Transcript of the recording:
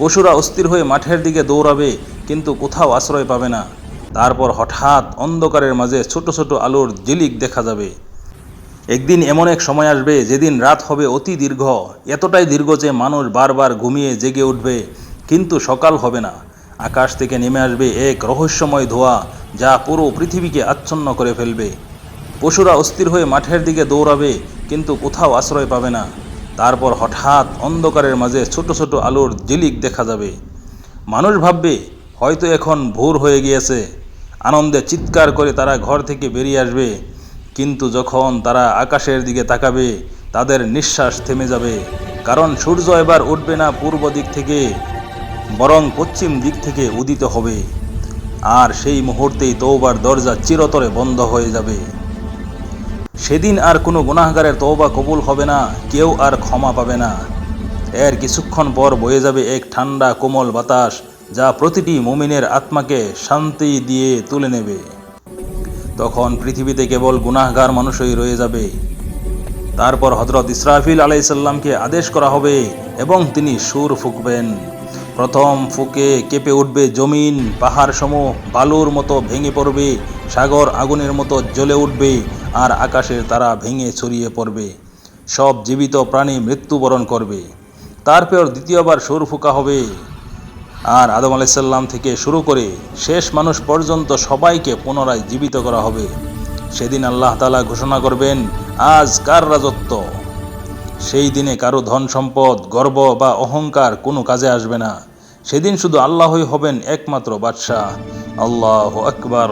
পশুরা অস্থির হয়ে মাঠের দিকে দৌড়াবে, কিন্তু কোথাও আশ্রয় পাবে না। তারপর হঠাৎ অন্ধকারের মাঝে ছোট ছোট আলোর জিলিক দেখা যাবে। একদিন এমন এক সময় আসবে, যেদিন রাত হবে অতি দীর্ঘ। এতটাই দীর্ঘ যে মানুষ বারবার ঘুমিয়ে জেগে উঠবে, কিন্তু সকাল হবে না। আকাশ থেকে নেমে আসবে এক রহস্যময় ধোঁয়া, যা পুরো পৃথিবীকে আচ্ছন্ন করে ফেলবে। পশুরা অস্থির হয়ে মাঠের দিকে দৌড়াবে, কিন্তু কোথাও আশ্রয় পাবে না। তারপর হঠাৎ অন্ধকারের মাঝে ছোট ছোট আলোর জিলিক দেখা যাবে। মানুষ ভাববে, হয়তো এখন ভোর হয়ে গিয়েছে। আনন্দে চিৎকার করে তারা ঘর থেকে বেরিয়ে আসবে। কিন্তু যখন তারা আকাশের দিকে তাকাবে, তাদের নিঃশ্বাস থেমে যাবে। কারণ সূর্য এবার উঠবে না পূর্ব দিক থেকে, বরং পশ্চিম দিক থেকে উদিত হবে। আর সেই মুহূর্তেই তৌবার দরজা চিরতরে বন্ধ হয়ে যাবে। সেদিন আর কোনো গুনাহগারের তওবা কবুল হবে না, কেউ আর ক্ষমা পাবে না। এর কিছুক্ষণ পর বয়ে যাবে এক ঠান্ডা কোমল বাতাস, যা প্রতিটি মুমিনের আত্মাকে শান্তি দিয়ে তুলে নেবে। তখন পৃথিবীতে কেবল গুনাহগার মানুষই রয়ে যাবে। তারপর হজরত ইসরাফিল আলাইসাল্লামকে আদেশ করা হবে এবং তিনি সুর ফুঁকবেন। প্রথম ফুকে কেঁপে উঠবে জমিন পাহাড় সমূহ বালুর মতো ভেঙে পড়বে, সাগর আগুনের মতো জ্বলে উঠবে আর আকাশের তারা ভেঙে ছড়িয়ে পড়বে। সব জীবিত প্রাণী মৃত্যুবরণ করবে। তারপর দ্বিতীয়বার সুর ফুকা হবে। আর আদম আলাইসাল্লাম থেকে শুরু করে শেষ মানুষ পর্যন্ত সবাইকে পুনরায় জীবিত করা হবে। সেদিন আল্লাহ তালা ঘোষণা করবেন, আজ কার রাজত্ব? সেই দিনে কারও ধন সম্পদ, গর্ব বা অহংকার কোনো কাজে আসবে না। সেদিন শুধু আল্লাহই হবেন একমাত্র বাদশাহ। আল্লাহ আকবার।